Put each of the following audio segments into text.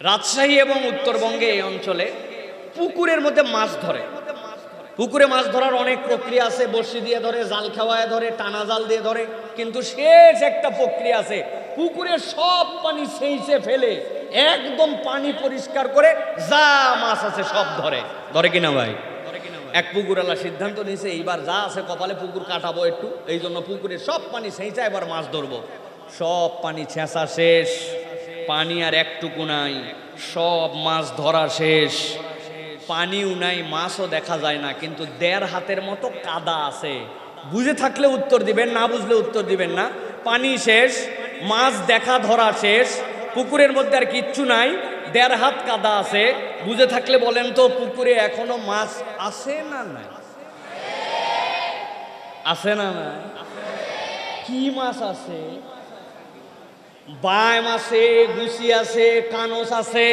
রাজশাহী এবং উত্তরবঙ্গে এই অঞ্চলে পুকুরের মধ্যে মাছ ধরে। পুকুরে মাছ ধরার অনেক প্রক্রিয়া আছে বড়শি দিয়ে ধরে জাল খাওয়ায় ধরে টানা জাল দিয়ে ধরে কিন্তু শেষ একটা প্রক্রিয়া আছে। পুকুরে সব পানি সেইচে ফেলে একদম পানি পরিষ্কার করে যা মাছ আছে সব ধরে। ধরে কিনা ভাই? এক পুকুরওয়ালা সিদ্ধান্ত নিয়েছে এইবার যা আছে কপালে পুকুর কাটাবো একটু এই জন্য পুকুরে সব পানি ছেঁচা এবার মাছ ধরবো। সব পানি ছেঁচা শেষ। পানি আর একটুকু নাই, সব মাছ ধরা শেষ। পানিও নাই, মাছও দেখা যায় না, কিন্তু দেড় হাতের মতো কাদা আছে। বুঝে থাকলে উত্তর দিবেন, না বুঝলে উত্তর দিবেন না। পানি শেষ, মাছ দেখা ধরা শেষ, পুকুরের মধ্যে আর কিচ্ছু নাই, দেড় হাত কাদা আছে। বুঝে থাকলে বলেন তো, পুকুরে এখনও মাছ আছে না নাই? আছে না নাই? কি মাছ আছে? বাইম আছে গুছি আছে কানস আছে।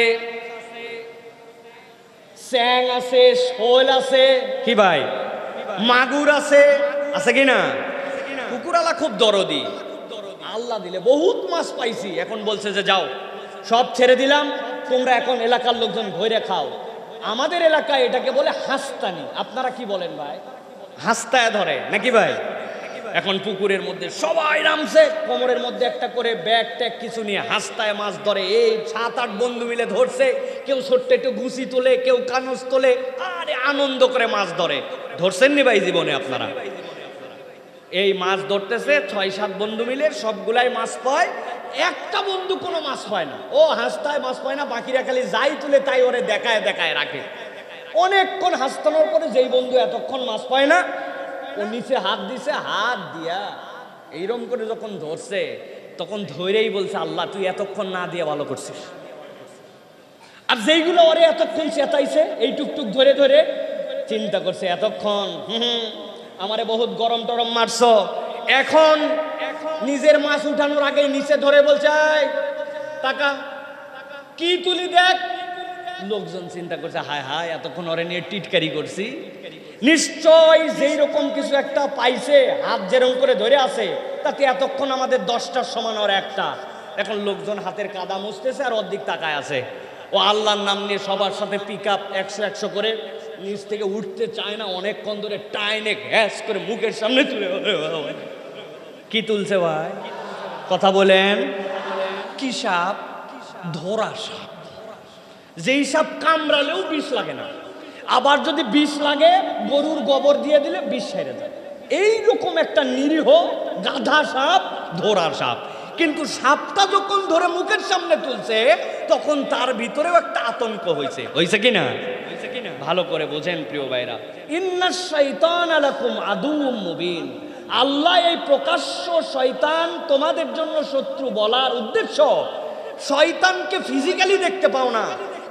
স্যাং আছে শোল আছে। কি ভাই? মাগুর আছে। আছে কি না? কুকুরালা খুব দরদি। আল্লাহ দিলে বহুত মাছ পাইছি এখন বলছে যে যাও। সব ছেড়ে দিলাম তোমরা এখন এলাকার লোকজন ধরে খাও। আমাদের এলাকায় এটাকে বলে হাস্তানি। আপনারা কি বলেন ভাই? হাস্তায় ধরে নাকি ভাই? এখন পুকুরের মধ্যে সবাই নামছে। কোমরের মধ্যে একটা করে ব্যাগ ট্যাগ কিছু নিয়ে হাস্তায় মাছ ধরে। এই সাত আট বন্ধু মিলে ধরছে। কেউ ছোট্ট একটু ঘুষি তোলে, কেউ কানস তোলে। আরে আনন্দ করে মাছ ধরে। ধরছেন নি ভাই জীবনে আপনারা? এই মাছ ধরতেছে ছয় সাত বন্ধু মিলে, সবগুলাই মাছ পায়। একটা বন্ধু কোনো মাছ পায় না। ও হাসতায় মাছ পায় না, বাকিরা খালি যাই তুলে তাই ওরে দেখায় দেখায় রাখে। অনেকক্ষণ হাসতানোর পরে যেই বন্ধু এতক্ষণ মাছ পায় না ও নিচে হাত দিছে হাত দিয়া এইরকম করে যখন ধরছে তখন ধরেই বলছে আল্লাহ তুই এতক্ষণ না দিয়ে ভালো করছিস। আর যেইগুলো ওরে এতক্ষণ চেতাইছে এই টুকটুক ধরে ধরে চিন্তা করছে এতক্ষণ হুম আমারে বহুত গরম টরম মারছ। এখন নিজের মাছ উঠানোর আগে নিচে ধরে বলছে "এই, টাকা কি তুলি দেখ? লোকজন চিন্তা করছে, হায় হায়, এতক্ষণ ওরে নিয়ে টিটকারি করছি। নিশ্চয় যেই রকম কিছু একটা পাইছে, হাত যেরকম করে ধরে আছে, তাতে এতক্ষণ আমাদের দশটার সমান ওর একটা। এখন লোকজন হাতের কাদা মুছতেছে আর অর্ধেক তাকায় আছে। ও আল্লাহর নাম নিয়ে সবার সাথে পিক আপ একশো একশো করে নিচ থেকে উঠতে চায় না, অনেকক্ষণ ধরে টাইনে ঘ্যাস করে মুখের সামনে তুলে কি তুলছে ভাই? কথা বলেন। কি সাপ? ধরা সাপ। যেই সাপ কামড়ালেও বিষ লাগে না। আবার যদি বিষ লাগে, গরুর গোবর দিয়ে দিলে বিষ সেরে যায় এইরকম একটা নিরীহ গাধা সাপ ধরা সাপ। কিন্তু সাপটা যখন ধরে মুখের সামনে তুলছে, তখন তার ভিতরেও একটা আতঙ্ক হয়েছে। হয়েছে কি না? ভালো করে বোঝেন প্রিয় ভাইরা। মুবিন। আল্লাহ এই প্রকাশ্য শয়তান তোমাদের জন্য শত্রু বলার উদ্দেশ্য, শয়তানকে ফিজিক্যালি দেখতে পাও না।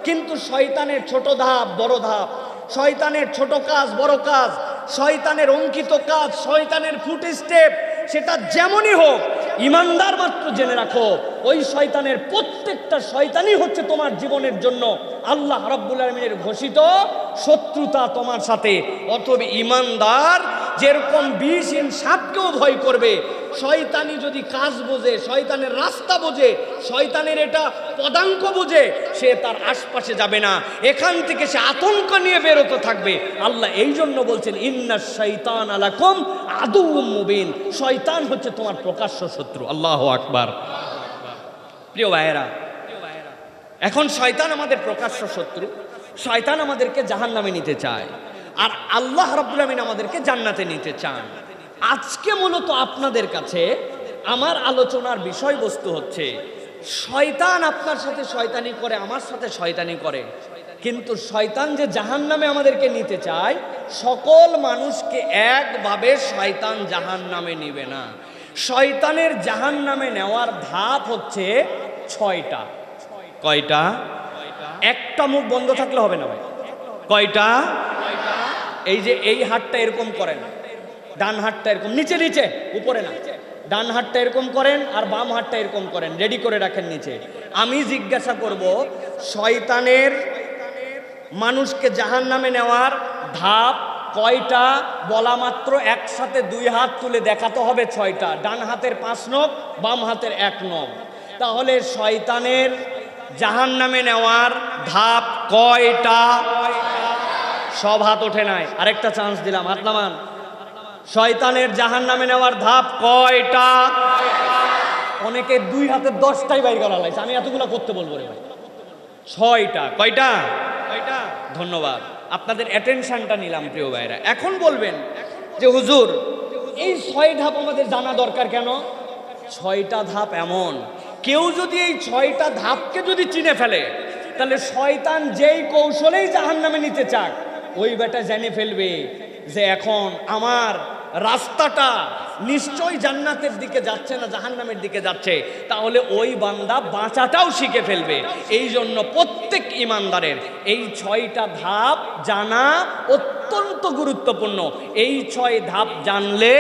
কিন্তু শয়তানের ছোট ধাপ, বড় ধাপ। শয়তানের ছোট কাজ, বড় কাজ। শয়তানের অঙ্কিত কাজ, শয়তানের ফুট স্টেপ সেটা যেমনই হোক, ইমানদার মাত্র জেনে রাখো, ওই শয়তানের প্রত্যেকটা শয়তানই হচ্ছে তোমার জীবনের জন্য আল্লাহ রাব্বুল আলমিনের ঘোষিত শত্রুতা তোমার সাথে। অথবা ইমানদার যেরকম বিষহীন সাপকেও ভয় করবে শয়তানি যদি কাজ বোঝে, শয়তানের রাস্তা বোঝে, শয়তানের এটা পদাঙ্ক বোঝে, সে তার আশপাশে যাবে না। এখান থেকে সে আতঙ্ক নিয়ে বেরোতে থাকবে। আল্লাহ এই জন্য বলছেন, ইন্না শৈতান আলাকুম আদু মুবিন। শয়তান হচ্ছে তোমার প্রকাশ্য শত্রু। আল্লাহ আকবার। প্রিয় ভাইয়েরা, এখন শয়তান আমাদের প্রকাশ্য শত্রু। শয়তান আমাদেরকে জাহান নামে নিতে চায়। আর আল্লাহ রাব্বুল আমিন আমাদেরকে জান্নাতে নিতে চান। আজকে মূলত আপনাদের কাছে আমার আলোচনার বিষয়বস্তু হচ্ছে, শয়তান আপনার সাথে শয়তানি করে, আমার সাথে শয়তানি করে। কিন্তু শয়তান যে জাহান নামে আমাদেরকে নিতে চায়, সকল মানুষকে একভাবে শয়তান জাহান নামে নিবে না। শয়তানের জাহান নামে নেওয়ার ধাপ হচ্ছে ছয়টা। কয়টা? একটা মুখ বন্ধ থাকলে হবে না ভাই। কয়টা? এই যে এই হাতটা এরকম করেন। ডান হাতটা এরকম, নিচে নিচে, উপরে না। ডান হাতটা এরকম করেন আর বাম হাতটা এরকম করেন, রেডি করে রাখেন নিচে। আমি জিজ্ঞাসা করব, শয়তানের মানুষকে জাহান নামে নেওয়ার ধাপ কয়টা? বলা মাত্র একসাথে দুই হাত তুলে দেখাতে হবে ছয়টা। ডান হাতের পাঁচ নখ, বাম হাতের এক নখ। তাহলে শয়তানের জাহান নামে নেওয়ার ধাপ কয়টা? সব হাত ওঠে নাই। আরেকটা চান্স দিলাম, হাত নামান। শয়তানের জাহান নামে নেওয়ার ধাপ কয়টা? অনেকে দুই হাতে দশটাই বাইর করা লাগছে। আমি এতগুলো করতে বলব রে ভাই। ছয়টা। কয়টা? কয়টা? ধন্যবাদ। আপনাদের অ্যাটেনশনটা নিলাম প্রিয় ভাইরা এখন বলবেন যে হুজুর এই ছয় ধাপ আমাদের জানা দরকার কেন? ছয়টা ধাপ এমন। কেউ যদি এই ছয়টা ধাপকে যদি চিনে ফেলে তাহলে শয়তান যেই কৌশলেই জাহান নামে নিতে চাক ওই বেটা জেনে ফেলবে। যে এখন আমার রাস্তাটা নিশ্চয় জান্নাতের দিকে যাচ্ছে না জাহান্নামের দিকে যাচ্ছে, তাহলে ওই বান্দা বাঁচাটাও শিখে ফেলবে। এই জন্য প্রত্যেক ইমানদারের এই ছয়টা ধাপ জানা অত্যন্ত গুরুত্বপূর্ণ। এই ছয় ধাপ জানলে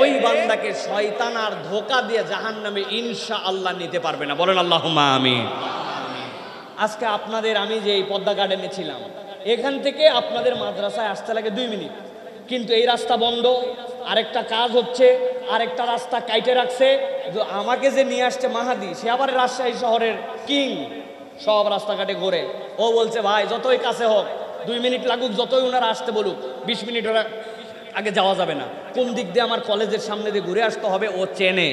ওই বান্দাকে শয়তান আর ধোকা দিয়ে জাহান্নামে ইনশা আল্লাহ নিতে পারবে না। বলেন আল্লাহ আমি আজকে আপনাদের আমি যে এই পদ্মা গার্ডেনে ছিলাম, এখান থেকে আপনাদের মাদ্রাসায় আসতে লাগে দুই মিনিট। কিন্তু এই রাস্তা বন্ধ। আরেকটা কাজ হচ্ছে, আরেকটা রাস্তা কাইটে রাখছে। আমাকে যে নিয়ে আসছে মাহাদি, সে আবার রাজশাহী শহরের কিং। সব রাস্তাঘাটে ঘোরে। ও বলছে, ভাই, যতই কাছে হোক, দুই মিনিট লাগুক, যতই ওনারা আসতে বলুক, বিশ মিনিট ওরা আগে যাওয়া যাবে না। কোন দিক দিয়ে আমার কলেজের সামনে দিয়ে ঘুরে আসতে হবে, ও চেনে।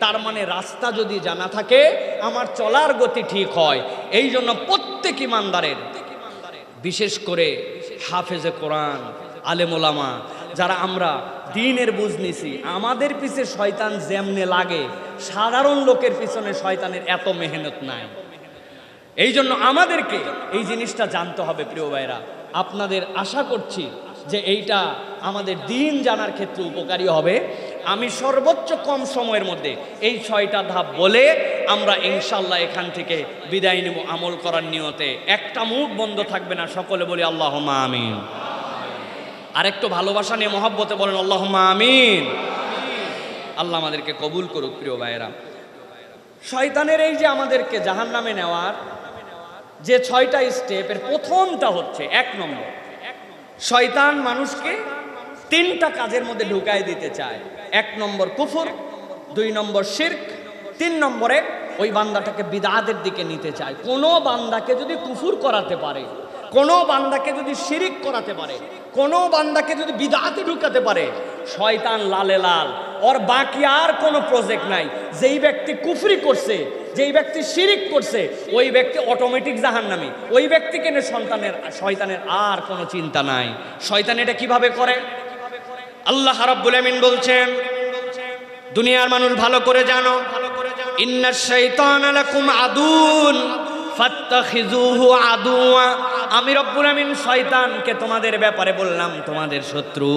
তার মানে রাস্তা যদি জানা থাকে, আমার চলার গতি ঠিক হয়। এই জন্য প্রত্যেক ইমানদারের, বিশেষ করে হাফেজে কোরআন আলেমোলামা, যারা আমরা দিনের বুঝ নিছি, আমাদের পিছে শয়তান যেমনে লাগে, সাধারণ লোকের পিছনে শয়তানের এত মেহনত নাই। এই জন্য আমাদেরকে এই জিনিসটা জানতে হবে, প্রিয় ভাইরা আপনাদের আশা করছি যে এইটা আমাদের দিন জানার ক্ষেত্রে উপকারী হবে। আমি সর্বোচ্চ কম সময়ের মধ্যে এই ছয়টা ধাপ বলে আমরা ইনশাল্লাহ এখান থেকে বিদায় নেব আমল করার নিয়তে। একটা মুখ বন্ধ থাকবে না, সকলে বলি আল্লাহ আমিন। আরেকটু ভালোবাসা নিয়ে মহাব্বতে বলেন আল্লাহ আমিন। আল্লাহ আমাদেরকে কবুল করুক, প্রিয় ভাইয়েরা। শয়তানের এই যে আমাদেরকে জাহান নামে নেওয়ার যে ছয়টা স্টেপের প্রথমটা হচ্ছে, এক নম্বর, শয়তান মানুষকে তিনটা কাজের মধ্যে ঢুকাই দিতে চায়। এক নম্বর কুফুর, দুই নম্বর শির্ক, তিন নম্বরে ওই বান্দাটাকে বিদাতের দিকে নিতে চায়। কোনো বান্দাকে যদি কুফুর করাতে পারে, কোনো বান্দাকে যদি শিরিক করাতে পারে কোনো বান্দাকে যদি বিদাতে ঢুকাতে পারে, শয়তান লালে লাল। ওর বাকি আর কোনো প্রজেক্ট নাই। যেই ব্যক্তি কুফরি করছে, যেই ব্যক্তি শিরিক করছে, ওই ব্যক্তি অটোমেটিক জাহান্নামী। ওই ব্যক্তিকে নিয়ে সন্তানের, শয়তানের আর কোনো চিন্তা নাই। শয়তান এটা কীভাবে করে? আল্লাহ রাব্বুল আমিন বলছেন, দুনিয়ার মানুষ ভালো করে জানো ইন্না শাইতান লাকুম আদুন ফাত্তাখিজুহু আদুয়া আমি রব্বুল আমিন শয়তানকে তোমাদের ব্যাপারে বললাম, তোমাদের শত্রু।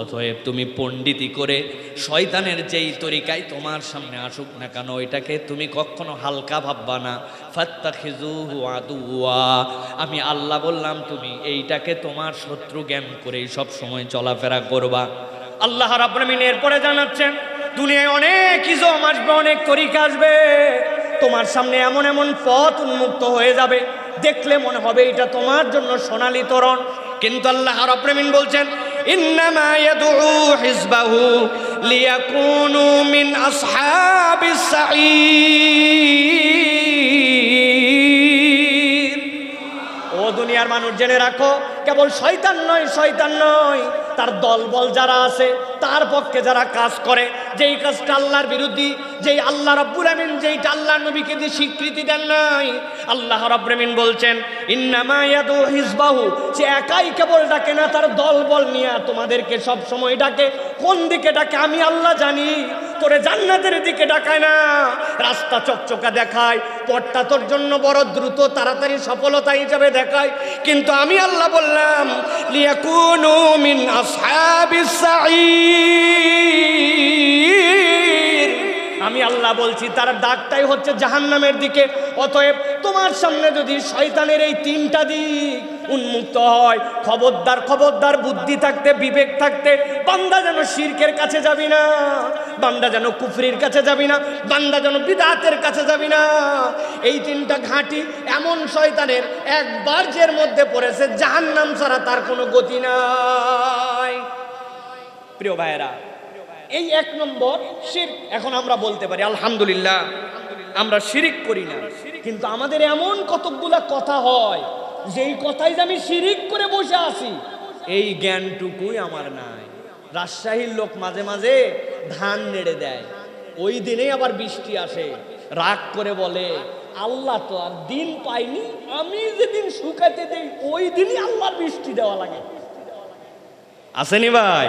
অতএব তুমি পণ্ডিতি করে শয়তানের যেই তরিকায় তোমার সামনে আসুক না কেন ওইটাকে তুমি কখনো হালকা ভাববা না। ফাত্তাখিজুহু আদুয়া আমি আল্লাহ বললাম, তুমি এইটাকে তোমার শত্রু জ্ঞান করেই সব সময় চলাফেরা করবা। আল্লাহ রাব্বুল আমিন এরপরে জানাচ্ছেন, দুনিয়ায় অনেক ইজম আসবে, অনেক তরিকা আসবে। তোমার সামনে এমন এমন পথ উন্মুক্ত হয়ে যাবে। দেখলে মনে হবে এটা তোমার জন্য সোনালি তরণ। কিন্তু আল্লাহ রাব্বুল বলছেন ইয়াদউ হিজবাহু লিয়াকুনু মিন আসহাবিস সাঈর ও দুনিয়ার মানুষ, জেনে রাখো, কেবল শয়তান নয় শয়তান নয়, তার দলবল যারা আছে, তার পক্ষে যারা কাজ করে যেই কাজটা আল্লাহর বিরুদ্ধে, যেই আল্লাহ রব্বুল আমিন যেইটা আল্লাহ নবীকে দিয়ে স্বীকৃতি দেন নাই, আল্লাহ রব্বুল আমিন বলছেন, ইন্নামা ইয়াদু হিজবাহু সে একাই কেবল ডাকে না, তার দল বল নিয়ে তোমাদেরকে সব সময় ডাকে। কোন দিকে ডাকে? আমি আল্লাহ জানি, তোরে জান্নাতের দিকে ডাকায় না। রাস্তা চকচকা দেখায়, পথটা তোর জন্য বড় দ্রুত, তাড়াতাড়ি সফলতা হিসাবে দেখায়। কিন্তু আমি আল্লাহ বললাম, লিয়াকুনু মিন আসহাবিস আমি আল্লাহ বলছি, তার ডাকটাই হচ্ছে জাহান্নামের দিকে। অতএব তোমার সামনে যদি শয়তানের এই তিনটা দিক উন্মুক্ত হয়, খবরদার খবরদার, বুদ্ধি থাকতে, বিবেক থাকতে, বান্দা যেন শিরকের কাছে যাবি না, বান্দা যেন কুফরির কাছে যাবি না, বান্দা যেন বিদাতের কাছে যাবি না। এই তিনটা ঘাঁটি এমন শয়তানের একবার যের মধ্যে পড়েছে, জাহান্নাম ছাড়া তার কোনো গতি নাই। প্রিয় ভাইয়েরা এই এক নম্বর শির এখন আমরা বলতে পারি, আলহামদুলিল্লাহ, আমরা শিরিক করি না। কিন্তু আমাদের এমন কতকগুলা কথা হয়, যেই কথাই যে আমি শিরিক করে বসে আছি, এই জ্ঞানটুকুই আমার নাই। রাজশাহীর লোক মাঝে মাঝে ধান নেড়ে দেয়। ওই দিনেই আবার বৃষ্টি আসে, রাগ করে বলে, আল্লাহ তো আর দিন পাইনি, আমি যেদিন শুকাতে দেই, ওই দিনই আল্লাহর বৃষ্টি দেওয়া লাগে। আসেনি ভাই?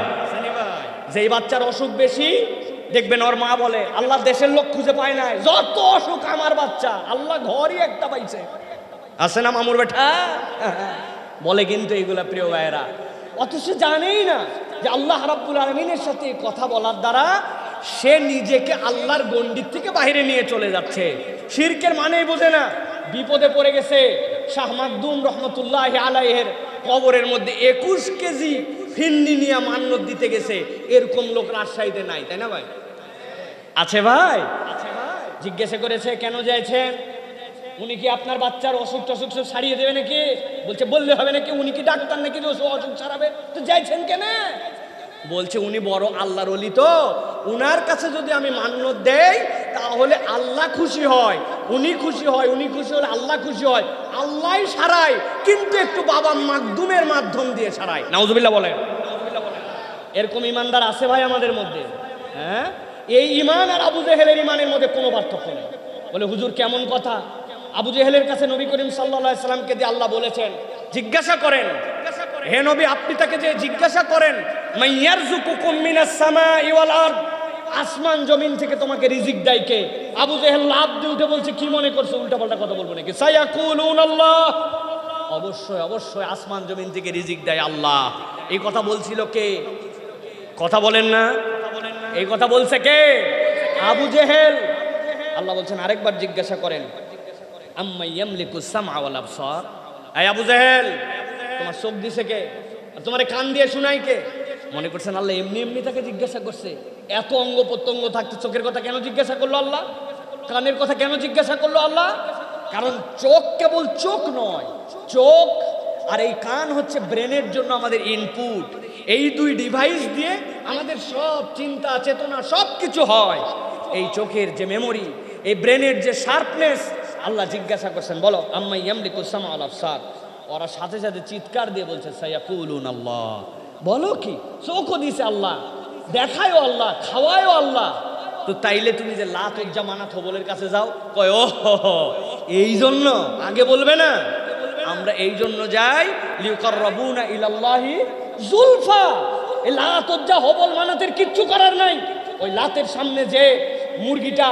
যেই বাচ্চার অসুখ বেশি, দেখবেন ওর মা বলে, আল্লাহ দেশের লোক খুঁজে পায় না যত অসুখ আমার বাচ্চা, আল্লাহ ঘরই একটা পাইছে। আছে না মামুর বেটা? বলে কিন্তু এইগুলা প্রিয় ভাইয়েরা। অথচ জানেই না যে আল্লাহ রাব্বুল আলমিনের সাথে কথা বলার দ্বারা সে নিজেকে আল্লাহর গণ্ডির থেকে বাইরে নিয়ে চলে যাচ্ছে। শিরকের মানেই বোঝে না। বিপদে পড়ে গেছে। শাহ মাকদুম রহমতুল্লাহ আলাইহের কবরের মধ্যে একুশ কেজি ফিন্নি নিয়ে মান্যত দিতে গেছে এরকম লোক রাজশাহীতে নাই তাই না ভাই? আছে ভাই। জিজ্ঞাসা করেছে কেন যাইছেন? উনি কি আপনার বাচ্চার অসুখ টসুখ সব সারিয়ে দেবে নাকি? বলছে বললে হবে নাকি উনি কি ডাক্তার নাকি অসুখ সারাবে? তো যাইছেন কেন? বলছে, উনি বড় আল্লাহর অলি তো। উনার কাছে যদি আমি মান্যত দেই, তাহলে আল্লাহ খুশি হয়। উনি খুশি হয়, উনি খুশি হলে আল্লাহ খুশি হয়। আল্লাহ সারায়, কিন্তু একটু বাবা মাধ্যমের মাধ্যম দিয়ে সারায়। নাউজুবিল্লাহ বলেন। এরকম ইমানদার আছে ভাই আমাদের মধ্যে? হ্যাঁ? এই ইমান আর আবু জেহেলের ইমানের মধ্যে কোনো পার্থক্য নেই। বলে, হুজুর, কেমন কথা? আবু জেহেলের কাছে নবী করিম সাল্লাহ সাল্লামকে দিয়ে আল্লাহ বলেছেন, জিজ্ঞাসা করেন, হে নবী, আপনি তাকে যে জিজ্ঞাসা করেন আসমান জমিন থেকে তোমাকে রিজিক দেয় কে? আবু জেহেল লাভ দিয়ে উঠে বলছে, কি মনে করছে? উল্টা পাল্টা কথা বলব নাকি? আল্লাহ অবশ্যই অবশ্যই আসমান জমিন থেকে রিজিক দেয় আল্লাহ। এই কথা বলছিল কে? কথা বলেন না। এই কথা বলছে কে? আবু জেহেল। আল্লাহ বলছেন, আরেকবার জিজ্ঞাসা করেন আবু জেহেল, তোমার চোখ দিছে কে? তোমার কান দিয়ে শুনাই কে? মনে করছেন আল্লাহ এমনি এমনি তাকে জিজ্ঞাসা করছে? এত অঙ্গ প্রত্যঙ্গ থাকতে চোখের কথা কেন জিজ্ঞাসা করল আল্লাহ? কানের কথা কেন জিজ্ঞাসা করল আল্লাহ? কারণ চোখ কেবল চোখ নয়, চোখ আর এই কান হচ্ছে ব্রেনের জন্য আমাদের ইনপুট এই দুই ডিভাইস দিয়ে আমাদের সব চিন্তা, চেতনা সব কিছু হয়। এই চোখের যে মেমোরি এই ব্রেনের যে শার্পনেস আল্লাহ জিজ্ঞাসা করছেন, বলো আম্মা ইয়ামলিকু সামা আল আবসার? ওরা সাথে সাথে চিৎকার দিয়ে বলছে সাইয়া সাইয়াকুলুন আল্লাহ বলো কি? চোখও দিছে আল্লাহ, দেখায়ও আল্লাহ, খাওয়ায়ও আল্লাহ। তো তাইলে তুমি যে লাত উজ্জা মানা থবলের কাছে যাও, কয় ও এই জন্য আগে বলবে না। আমরা এই জন্য যাই লিউকার রবুনা ইলাল্লাহি জুলফা। এই লাত হবল মানাতের কিচ্ছু করার নাই। ওই লাতের সামনে যে মুরগিটা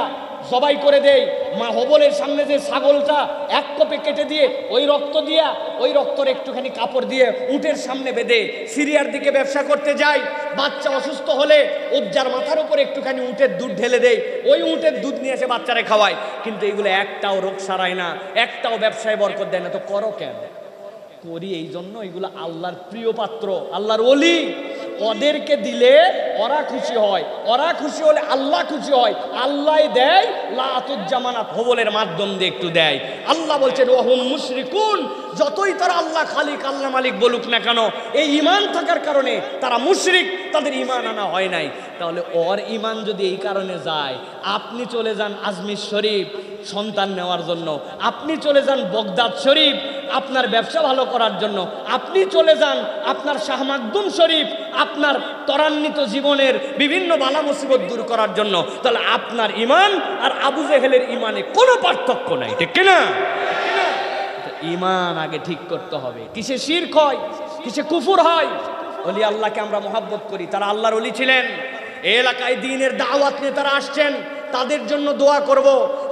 জবাই করে দেয় মা হবলের সামনে যে ছাগলটা এক কপে কেটে দিয়ে ওই রক্ত দিয়া, ওই রক্তর একটুখানি কাপড় দিয়ে উটের সামনে বেঁধে সিরিয়ার দিকে ব্যবসা করতে যাই। বাচ্চা অসুস্থ হলে উজ্জার মাথার উপর একটুখানি উটের দুধ ঢেলে দেয় ওই উটের দুধ নিয়ে এসে বাচ্চারা খাওয়ায় কিন্তু এগুলো একটাও রোগ সারায় না, একটাও ব্যবসায় বরকত দেয় না। তো করো কেন? করি এই জন্য এগুলো আল্লাহর প্রিয় পাত্র, আল্লাহর অলি ওদেরকে দিলে ওরা খুশি হয়, ওরা খুশি হলে আল্লাহ খুশি হয়। আল্লাহ দেয়, লাতুজ্জামানাত হবলের মাধ্যম দিয়ে একটু দেয়। আল্লাহ বলছেন, ওহুম মুশরিকুন, যতই তারা আল্লাহ খালিক, আল্লাহ মালিক বলুক না কেন, এই ইমান থাকার কারণে তারা মুশরিক, তাদের ইমান আনা হয় নাই। তাহলে ওর ইমান যদি এই কারণে যায়, আপনি চলে যান আজমির শরীফ সন্তান নেওয়ার জন্য। আপনি চলে যান বগদাদ শরীফ আপনার ব্যবসা ভালো করার জন্য। আপনি চলে যান আপনার শাহমাকদুম শরীফ আপনার ত্বরান্বিত জীবনের বিভিন্ন বালা মুসিবত দূর করার জন্য, তাহলে আপনার ইমান আর আবু জেহেলের ইমানে কোনো পার্থক্য নাই, ঠিক কিনা ইমান আগে ঠিক করতে হবে। কিসে শির হয়? কিসে কুফুর হয়? অলি আল্লাহকে আমরা মহাব্বত করি। তারা আল্লাহর অলি ছিলেন। এলাকায় দিনের দাওয়াত নিয়ে তারা আসছেন। তাদের জন্য দোয়া করব।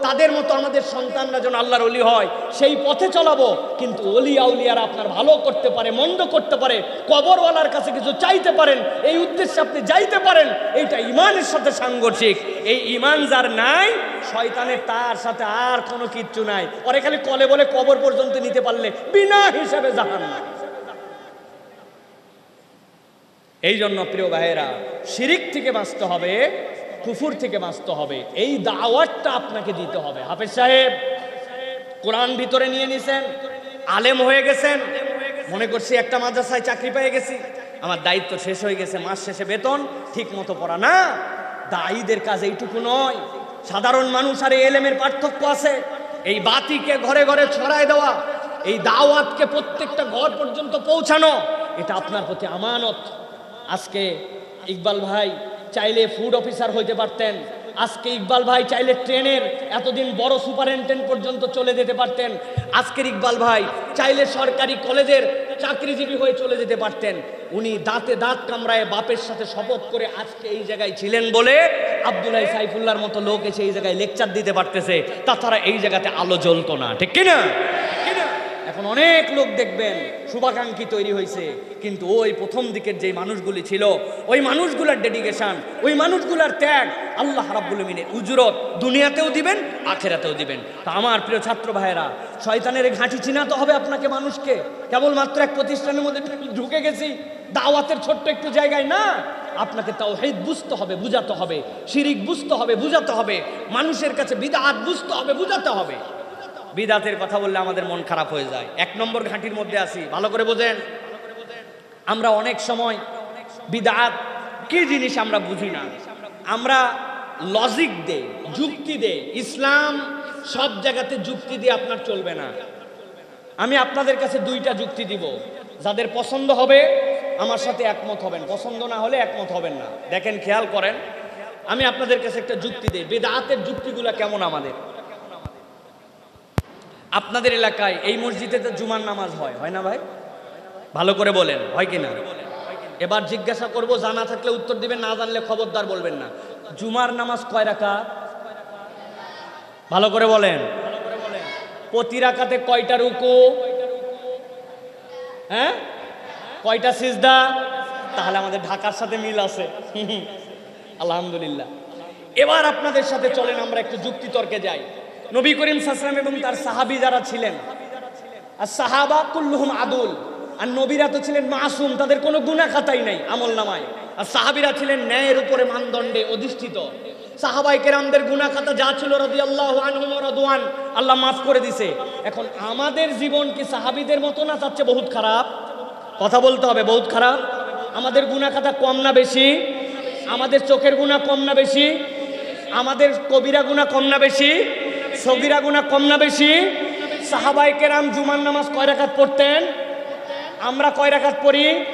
তাদের মতো আমাদের সন্তানরা যেন আল্লাহর অলি হয়, সেই পথে চলাবো। কিন্তু অলি আউলিয়ারা আপনার ভালো করতে পারে, মন্দ করতে পারে, কবরওয়ালার কাছে কিছু চাইতে পারেন, এই উদ্দেশ্যে আপনি যাইতে পারেন এইটা ইমানের সাথে সাংঘর্ষিক। এই ইমান যার নাই, শয়তানের তার সাথে আর কোনো কিচ্ছু নাই। ওরে খালি কলে বলে কবর পর্যন্ত নিতে পারলে বিনা হিসাবে জাহান না এই জন্য প্রিয় ভাইয়েরা, শিরিক থেকে বাঁচতে হবে কুফুর থেকে বাঁচতে হবে। এই দাওয়াতটা আপনাকে দিতে হবে। হাফেজ সাহেব, কোরআন ভিতরে নিয়ে নিছেন, আলেম হয়ে গেছেন। মনে করছি একটা মাদ্রাসায় চাকরি পেয়ে গেছি। আমার দায়িত্ব শেষ হয়ে গেছে, মাস শেষে বেতন ঠিক মতো পড়া না। দায়ীদের কাজ এইটুকু নয়। সাধারণ মানুষ আর এই এলেমের পার্থক্য আছে। এই বাতিকে ঘরে ঘরে ছড়ায় দেওয়া, এই দাওয়াতকে প্রত্যেকটা ঘর পর্যন্ত পৌঁছানো, এটা আপনার প্রতি আমানত। আজকে ইকবাল ভাই চাইলে ফুড অফিসার হইতে পারতেন। আজকে ইকবাল ভাই চাইলে ট্রেনের এতদিন বড় সুপারিনটেন্ডেন্ট পর্যন্ত চলে যেতে পারতেন। আজকের ইকবাল ভাই চাইলে সরকারি কলেজের চাকরিজীবী হয়ে চলে যেতে পারতেন। উনি দাঁতে দাঁত কামড়ায় বাপের সাথে শপথ করে আজকে এই জায়গায় ছিলেন বলে আবদুল্লাহ সাইফুল্লাহর মতো লোক এসে এই জায়গায় লেকচার দিতে পারতেছে। তাছাড়া এই জায়গাতে আলো জ্বলতো না, ঠিক কিনা? এখন অনেক লোক দেখবেন শুভাকাঙ্ক্ষী তৈরি হয়েছে, কিন্তু ওই প্রথম দিকের যে মানুষগুলি ছিল, ওই মানুষগুলার ডেডিকেশন ওই মানুষগুলার ত্যাগ আল্লাহ রাব্বুল মিনের উজরত দুনিয়াতেও দিবেন, আখেরাতেও দিবেন। তা আমার প্রিয় ছাত্র ভাইয়েরা, শয়তানের ঘাঁটি চিনাতে হবে আপনাকে মানুষকে। কেবলমাত্র এক প্রতিষ্ঠানের মধ্যে ঢুকে গেছি, দাওয়াতের ছোট্ট একটু জায়গায় না। আপনাকে তাও হেদ বুঝতে হবে, বুঝাতে হবে, শিরিক বুঝতে হবে, বুঝাতে হবে। মানুষের কাছে বিদাত বুঝতে হবে, বুঝাতে হবে। বিদাতের কথা বললে আমাদের মন খারাপ হয়ে যায়। এক নম্বর ঘাঁটির মধ্যে আসি ভালো করে বোঝেন। আমরা অনেক সময় বিদাত, কি জিনিস আমরা বুঝি না? আমরা লজিক দে যুক্তি দে ইসলাম সব জায়গাতে যুক্তি দিয়ে আপনার চলবে না। আমি আপনাদের কাছে দুইটা যুক্তি দিব। যাদের পছন্দ হবে, আমার সাথে একমত হবেন। পছন্দ না হলে একমত হবেন না। দেখেন, খেয়াল করেন। আমি আপনাদের কাছে একটা যুক্তি দিই। বেদাতের যুক্তিগুলা কেমন আমাদের? আপনাদের এলাকায় এই মসজিদে তো জুমার নামাজ হয় হয় না ভাই? ভালো করে বলেন, হয় কি না? এবার জিজ্ঞাসা করব, জানা থাকলে উত্তর দিবেন, না জানলে খবরদার বলবেন না। জুমার নামাজ কয় রাখা ভালো করে বলেন। প্রতি রাকাতে কয়টা রুকু? হ্যাঁ? কয়টা সিজদা? তাহলে আমাদের ঢাকার সাথে মিল আছে। আলহামদুলিল্লাহ। এবার আপনাদের সাথে চলেন, আমরা একটু যুক্তি তর্কে যাই। নবী করিম সাসলাম এবং তার সাহাবি যারা ছিলেন, আর সাহাবা কুল্লুহুম আদুল, আর নবীরা তো ছিলেন মাসুম, তাদের কোনো গুণা খাতাই নাই আমল নামায়। আর সাহাবিরা ছিলেন ন্যায়ের উপরে মানদণ্ডে অধিষ্ঠিত। সাহাবাই কেরামদের গুণা খাতা যা ছিল রদি আল্লাহ রদুয়ান আল্লাহ মাফ করে দিছে। এখন আমাদের জীবন কি সাহাবিদের মতো না তার বহুত খারাপ? কথা বলতে হবে, বহুত খারাপ। আমাদের গুণা খাতা কম না বেশি? আমাদের চোখের গুণা কম না বেশি? আমাদের কবিরা গুণা কম না বেশি? সগিরা গুণা কম না বেশি? সাহাবাই কেরাম জুমার নামাজ কয় রাখাত পড়তেন? আমরা কয় রাখাত পড়ি?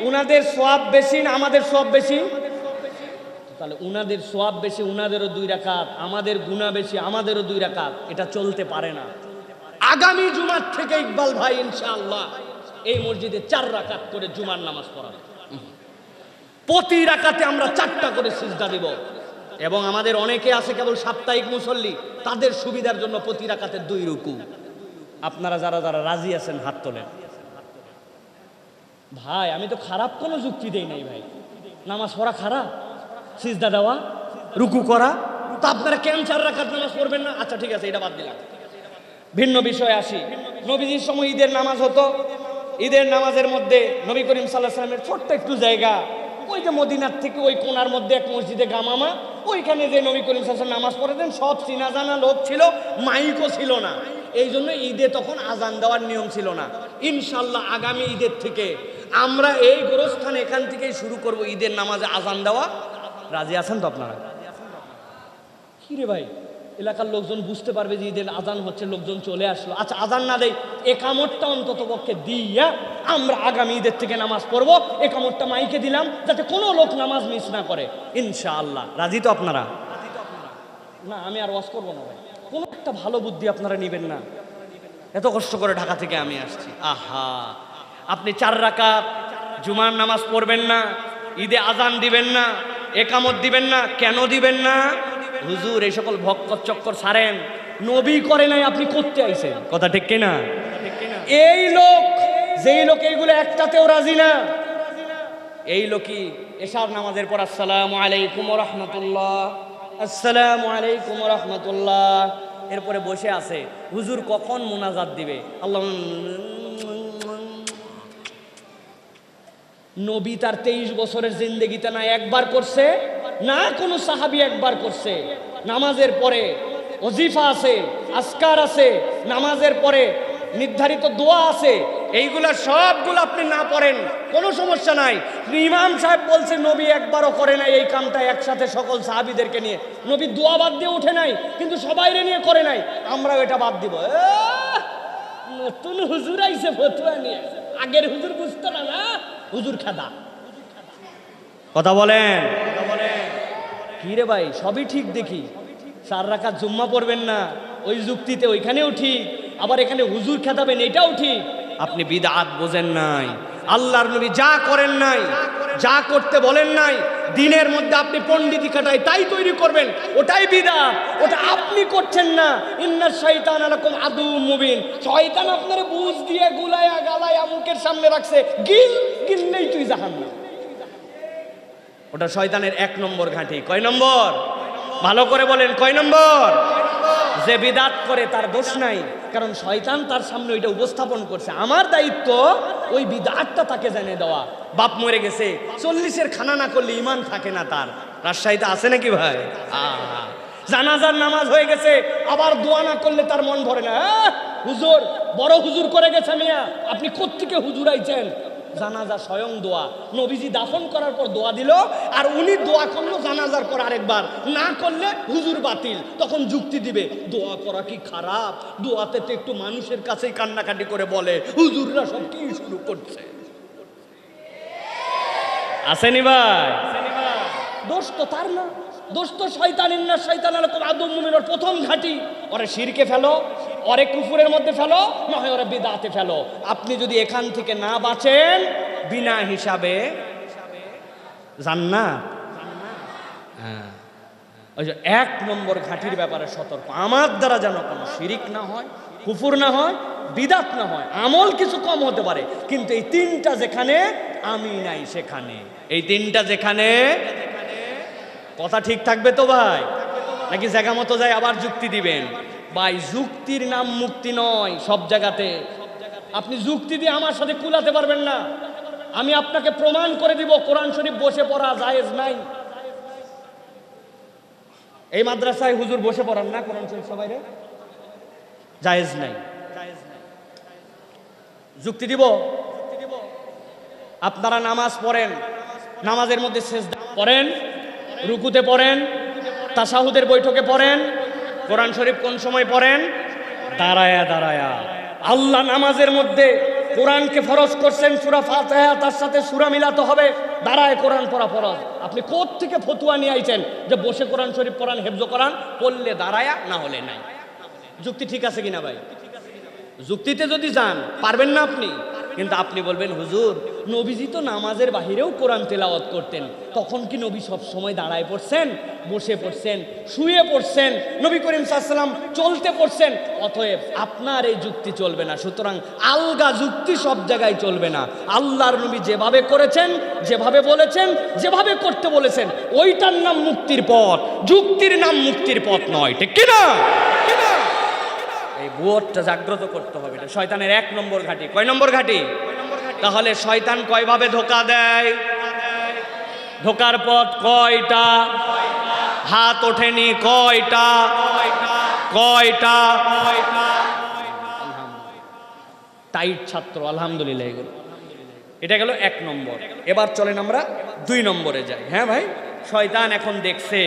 উনাদের সোয়াব বেশি না আমাদের সোয়াব বেশি? তাহলে উনাদের সোয়াব বেশি, উনাদেরও দুই রাকাত, আমাদের গুণা বেশি, আমাদেরও দুই রাকাত। এটা চলতে পারে না। আগামী জুমার থেকে ইকবাল ভাই, ইনশাআল্লাহ, এই মসজিদে চার রাকাত করে জুমার নামাজ পড়াবে। প্রতি রাকাতে আমরা চারটা করে সিজদা দিব। এবং আমাদের অনেকে আছে কেবল সাপ্তাহিক মুসল্লি, তাদের সুবিধার জন্য প্রতি রাকাতে দুই রুকু। আপনারা যারা যারা রাজি আছেন, হাত তোলেন। ভাই, আমি তো খারাপ কোনো যুক্তি দেই নাই ভাই। নামাজ পড়া খারাপ, সিজদা দেওয়া, রুকু করা। তা আপনারা কেন চার রাখাত নামাজ পড়বেন না? আচ্ছা ঠিক আছে, এটা বাদ দিলাম। ভিন্ন বিষয়ে আসি। নবীজির সময় ঈদের নামাজ হতো। ঈদের নামাজের মধ্যে নবী করিম সাল্লাহ সাল্লামের ছোট্ট একটু জায়গা। ওই যে মদিনার থেকে ওই কোনার মধ্যে এক মসজিদে গামামা, ওইখানে যে নবী করিম সাহসান নামাজ পড়েছেন সব চিনা জানা লোক ছিল, মাইকও ছিল না। এই জন্য ঈদে তখন আজান দেওয়ার নিয়ম ছিল না। ইনশাল্লাহ আগামী ঈদের থেকে আমরা এই গোরস্থান এখান থেকেই শুরু করব ঈদের নামাজে আজান দেওয়া। রাজি আছেন তো আপনারা? কিরে ভাই? এলাকার লোকজন বুঝতে পারবে যে ঈদের আজান হচ্ছে, লোকজন চলে আসলো। আচ্ছা আজান না দেয় একামতটা অন্তত পক্ষে দিয়া আমরা আগামী ঈদের থেকে নামাজ পড়ব। একামতটা মাইকে দিলাম যাতে কোনো লোক নামাজ মিস না করে। ইনশাআল্লাহ। রাজি তো আপনারা? না, আমি আর ওয়াজ করব না ভাই। কোনো একটা ভালো বুদ্ধি আপনারা নেবেন না। এত কষ্ট করে ঢাকা থেকে আমি আসছি। আহা! আপনি চার রাকাত জুমার নামাজ পড়বেন না, ঈদে আজান দিবেন না একামত দিবেন না, কেন দিবেন না? হুজুর, এই সকল ভক্কর চক্কর সারেন নবী করে নাই, আপনি করতে আইছেন। কথা ঠিক কিনা? এই লোক, যেই লোক এইগুলো একটাতেও রাজি না। এই লোকই এশার নামাজের পর আসসালামু আলাইকুম রহমতুল্লাহ। আসসালামু আলাইকুম রহমতুল্লাহ। এরপরে বসে আছে। হুজুর কখন মোনাজাত দিবে? আল্লাহ নবী তার তেইশ বছরের জিন্দগিতে না একবার করছে, না কোনো সাহাবি একবার করছে। নামাজের পরে অজিফা আছে আসকার আছে, নামাজের পরে নির্ধারিত দোয়া আছে, এইগুলা সবগুলো আপনি না পড়েন, কোনো সমস্যা নাই। ইমাম সাহেব বলছে, নবী একবারও করে নাই এই কামটা একসাথে সকল সাহাবিদেরকে নিয়ে। নবী দোয়া বাদ দিয়ে উঠে নাই, কিন্তু সবাইরে নিয়ে করে নাই। আমরাও এটা বাদ দিব। নতুন হুজুর আইছে, ফতুয়া নিয়ে। আগের হুজুর বুঝতো না না? হুজুর খেদা। কথা বলেন। কি রে ভাই, সবই ঠিক দেখি। চার রাখা জুম্মা পড়বেন না, ওই যুক্তিতে ওইখানেও ঠিক, আবার এখানে হুজুর খেতাবেন এটাও ঠিক। আপনি বিদাত বোঝেন নাই, আল্লাহর নবী যা করেন নাই যা করতে বলেন নাই, দিনের মধ্যে আপনি পণ্ডিতি কাটাই তাই তৈরি করবেন, ওটাই বিদাত ওটা আপনি করছেন না। ইন্নার শয়তান এরকম আদু মুবিন। শয়তান আপনার বুঝ দিয়ে গুলায়া গালায়া মুখের সামনে রাখছে, গিল, গিললেই তুই জাহান না ওটা শয়তানের এক নম্বর ঘাঁটি। কয় নম্বর? ভালো করে বলেন, কয় নম্বর? যে বিদাত করে তার দোষ নাই, কারণ শয়তান তার সামনে ওইটা উপস্থাপন করছে। আমার দায়িত্ব ওই বিদাতটা তাকে জেনে দেওয়া। বাপ মরে গেছে, চল্লিশের খানা না করলে ইমান থাকে না তার। রাজশাহীতে আছে নাকি ভাই। জানাজার নামাজ হয়ে গেছে, আবার দোয়া না করলে তার মন ভরে না। হুজুর, বড় হুজুর করে গেছে মিয়া। আপনি কোত্থেকে হুজুর আইছেন? জানাজা স্বয়ং দোয়া। নবীজি দাফন করার পর দোয়া দিল, আর উনি দোয়া করল জানাজার পর আরেকবার। না করলে হুজুর বাতিল, তখন যুক্তি দিবে, দোয়া করা কি খারাপ? দোয়াতে তো একটু মানুষের কাছেই কান্নাকাটি করে বলে, হুজুররা সব কি শুরু করছে? আসেনি ভাই? দোষ তো তার না। দোষ তো শয়তানের না, শয়তান আদম মুমিনের প্রথম ঘাঁটি। ওরে শিরকে ফেলো। ওরে কুফুরের মধ্যে ফেলো না হয় ওরে বিদাতে ফেলো। আপনি যদি এখান থেকে না বাঁচেন, বিনা হিসাবে জান্নাত। হ্যাঁ। ওই যে এক নম্বর ঘাঁটির ব্যাপারে সতর্ক। আমার দ্বারা যেন কোনো শিরিক না হয়, কুফুর না হয়, বিদাত না হয়, আমল কিছু কম হতে পারে। কিন্তু এই তিনটা যেখানে, আমি নাই সেখানে। এই তিনটা যেখানে, কথা ঠিক থাকবে তো ভাই? নাকি জায়গা মতো যায় আবার যুক্তি দিবেন? ভাই, যুক্তির নাম মুক্তি নয় সব জায়গাতে। আপনি যুক্তি দিয়ে আমার সাথে কুলাতে পারবেন না। আমি আপনাকে প্রমাণ করে দিব, কোরআন শরীফ বসে পড়া জায়েজ নাই। এই মাদ্রাসায় হুজুর বসে পড়ান না কোরআন শরীফ সবাই রে? জায়েজ নাই। যুক্তি দিব? আপনারা নামাজ পড়েন, নামাজের মধ্যে শেষ পড়েন, রুকুতে পড়েন, তাসাহুদের বৈঠকে পড়েন কোরআন শরীফ কোন সময় পড়েন? দাঁড়ায়া দাঁড়ায়া। আল্লাহ নামাজের মধ্যে কোরআনকে ফরজ করছেন, সুরা ফাতেহা, তার সাথে সুরা মিলাতে হবে। দাঁড়ায় কোরআন পড়া ফরজ। আপনি থেকে ফতুয়া নিয়ে আইছেন যে বসে কোরআন শরীফ পড়ান, হেফজ কোরআন পড়লে দাঁড়ায়া, না হলে নাই। যুক্তি ঠিক আছে কিনা ভাই? যুক্তিতে যদি যান, পারবেন না আপনি। কিন্তু আপনি বলবেন, হুজুর নবীজি তো নামাজের বাহিরেও কোরআন তেলাওয়াত করতেন। তখন কি নবী সব সময় দাঁড়ায় পড়ছেন, বসে পড়ছেন, শুয়ে পড়ছেন, নবী করিম সাল্লাম চলতে পড়ছেন? অতএব আপনার এই যুক্তি চলবে না। সুতরাং আলগা যুক্তি সব জায়গায় চলবে না। আল্লাহর নবী যেভাবে করেছেন, যেভাবে বলেছেন, যেভাবে করতে বলেছেন, ওইটার নাম মুক্তির পথ। যুক্তির নাম মুক্তির পথ নয়, ঠিক কিনা? এই বোধটা জাগ্রত করতে হবে শয়তানের এক নম্বর ঘাঁটি। কয় নম্বর ঘাঁটি? তাহলে শয়তান কয়ভাবে ধোকা দেয়? ধোকার পথ কয়টা? হাত ওঠেনি কয়টা? কয়টা? টাইট ছাত্র, আলহামদুলিল্লাহ, এগুলো। এটা গেল এক নম্বর। এবার চলেন আমরা দুই নম্বরে যাই। হ্যাঁ ভাই? শয়তান এখন দেখছে,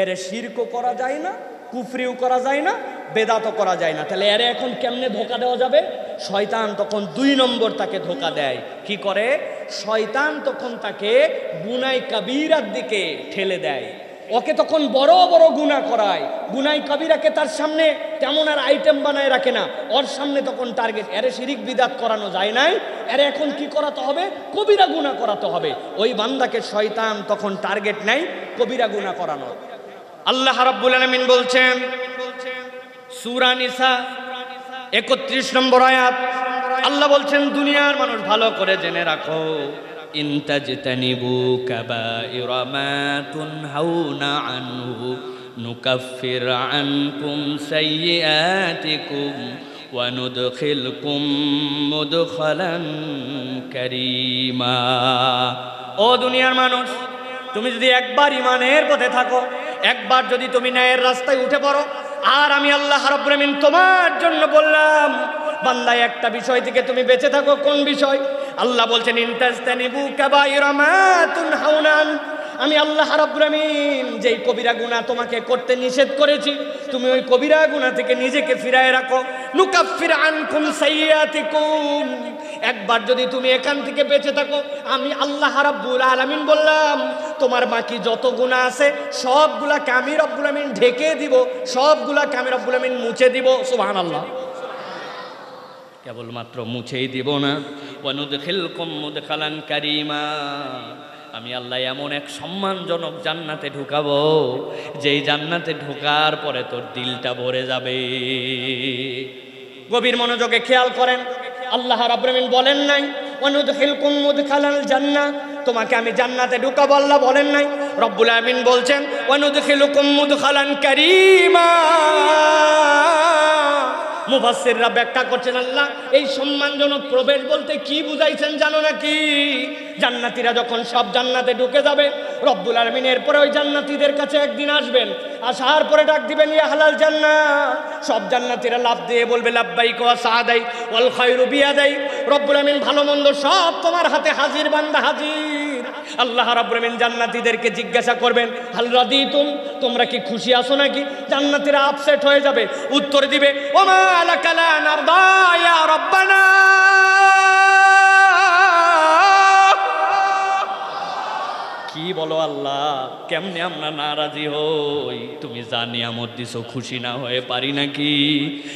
এর শিরকও করা যায় না, কুফরিও করা যায় না, বেদাতও করা যায় না। তাহলে এর এখন কেমনে ধোকা দেওয়া যাবে? শয়তান তখন দুই নম্বর তাকে ধোকা দেয়। কি করে? শয়তান তখন তাকে গুনাই কাবিরার দিকে ঠেলে দেয়। ওকে তখন বড় বড় গুণা করায়। গুনাই কবিরাকে তার সামনে তেমন আর আইটেম বানায় রাখে না। ওর সামনে তখন টার্গেট এরে শিরিক বিদাত করানো যায় নাই। এরে এখন কি করাতে হবে? কবিরা গুণা করাতে হবে। ওই বান্দাকে শয়তান তখন টার্গেট নাই কবিরা গুণা করানো আল্লাহ রাব্বুল আলামিন বলছেন, সূরা নিসা 31 নম্বর আয়াত। আল্লাহ বলছেন, দুনিয়ার মানুষ ভালো করে জেনে রাখো। ইন তাজতানিবু কাবাইরা মা তুনহাউনা আনহু, নুকাফির আনকুম সাইয়্যাতিকুম ওয়া নুদখিলকুম মুদখালান কারীমা। ও দুনিয়ার মানুষ, তুমি যদি একবার ইমানের পথে থাকো, একবার যদি তুমি ন্যায়ের রাস্তায় উঠে পড়ো আর আমি আল্লাহ রবিন তোমার জন্য বললাম বান্দায় একটা বিষয় থেকে তুমি বেঁচে থাকো। কোন বিষয়? আল্লাহ বলছেন, ইনতাজতানিবু কাবাইরা মা তুনহাউনান আমি আল্লাহ রাব্বুল যেই কবিরা গুনাহ তোমাকে করতে নিষেধ করেছি, তুমি ওই কবিরা গুনাহ থেকে নিজেকে ফিরায় রাখো। নুকাফির আনকুম সাইয়াতিকুম একবার যদি তুমি এখান থেকে বেঁচে থাকো, আমি আল্লাহ রাব্বুল আলামিন বললাম, তোমার বাকি যত গুনাহ আছে, সবগুলাকে আমি রব্বুল আমিন ঢেকে দিব, সবগুলাকে আমি রব্বুল আমিন মুছে দিব, সুবহানাল্লাহ। কেবলমাত্র মুছেই দিব না। ওয়ানুদখিল মুদখালান কারিমা। আমি আল্লাহ এমন এক সম্মানজনক জান্নাতে ঢুকাবো, যেই জান্নাতে ঢোকার পরে তোর দিলটা ভরে যাবে। গভীর মনোযোগে খেয়াল করেন, আল্লাহ রাব্রামিন বলেন নাই ওয়ানুদখিল মুদখালাল জান্নাহ তোমাকে আমি জান্নাতে ঢুকাবো, আল্লাহ বলেন নাই। রব্বুল আমিন বলছেন ওয়ানুদখিল মুদখালান কারিমা মুফাসসিররা ব্যাখ্যা করছেন, আল্লাহ, এই সম্মানজনক প্রবেশ বলতে কি বুঝাইছেন জানো নাকি? জান্নাতীরা যখন সব জান্নাতে ঢুকে যাবে, রব্বুল আলমিন এরপরে ওই জান্নাতীদের কাছে একদিন আসবেন, আসার পরে ডাক দিবেন, ইয়া হালাল জান্না সব জান্নাতীরা লাভ দিয়ে বলবে লাভবাই কোয়া সাহাদাই ওয়াল খায়রু বিয়াদাই। রব্বুল আমিন ভালো মন্দ সব তোমার হাতে হাজির, বান্দা হাজির। আল্লাহ রাব্বুল আমিন জান্নাতীদেরকে জিজ্ঞাসা করবেন, হাল রাদিতুম? তোমরা কি খুশি আছো নাকি? জান্নাতীরা আপসেট হয়ে যাবে। উত্তর দিবে, ওমা কি বলো আল্লাহ, কেমনে আমরা নারাজি হই? তুমি যা নিয়ামত দিছো, খুশি না হয়ে পারি নাকি?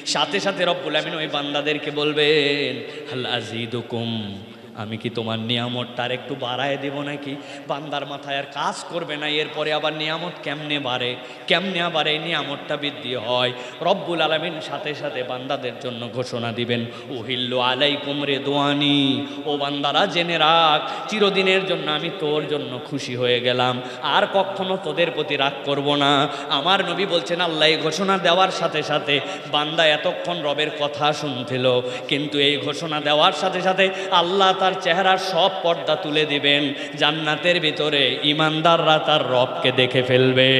সাথে সাথে রব্বুল আমিন ওই বান্দাদেরকে বলবেন, হাল আজিদুকুম আমি কি তোমার নিয়ামতটা আর একটু বাড়ায় দেব নাকি? বান্দার মাথায় আর কাজ করবে না, এরপরে আবার নিয়ামত কেমনে বাড়ে? কেমনে আবার এই নিয়ামতটা বৃদ্ধি হয়? রব্বুল আলমিন সাথে সাথে বান্দাদের জন্য ঘোষণা দিবেন ওহিল্লু আলাই কুমরে দোয়ানি ও বান্দারা, জেনে রাখ, চিরদিনের জন্য আমি তোর জন্য খুশি হয়ে গেলাম। আর কখনো তোদের প্রতি রাগ করব না। আমার নবী বলছেন, আল্লাহ এই ঘোষণা দেওয়ার সাথে সাথে বান্দা এতক্ষণ রবের কথা শুনছিল। কিন্তু এই ঘোষণা দেওয়ার সাথে সাথে আল্লাহ তার চেহারার সব পর্দা তুলে দিবেন। জান্নাতের ভিতরে ইমানদাররা তার রবকে দেখে ফেলবে।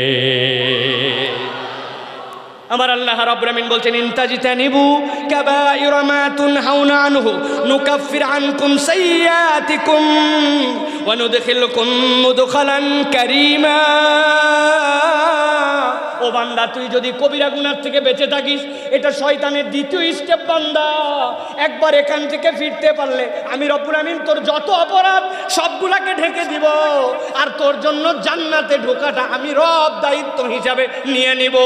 আমার আল্লাহ রাব্বুল আমিন বলছেন, ইনতাজিতানিবু কাবাইরা মা তুনহাউনা আনহু, নুকাফির আনকুম সাইয়্যাতিকুম, ওয়া নুদখিলকুম মুদখালান কারীমা। ও বান্দা, তুই যদি কবিরা গুনার থেকে বেঁচে থাকিস, এটা শয়তানের দ্বিতীয় স্টেপ বান্দা। একবার এখান থেকে ফিরতে পারলে আমি রব্বুল আমিন তোর যত অপরাধ সবগুলাকে ঢেকে দিব, আর তোর জন্য জান্নাতে ঢোকাটা আমি রব দায়িত্ব হিসাবে নিয়ে নিব।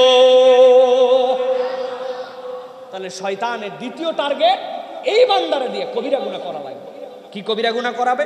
তাহলে শয়তানের দ্বিতীয় টার্গেট এই বান্দারা দিয়ে কবিরা গুণা করা লাগবে। কি কবিরা গুণা করাবে?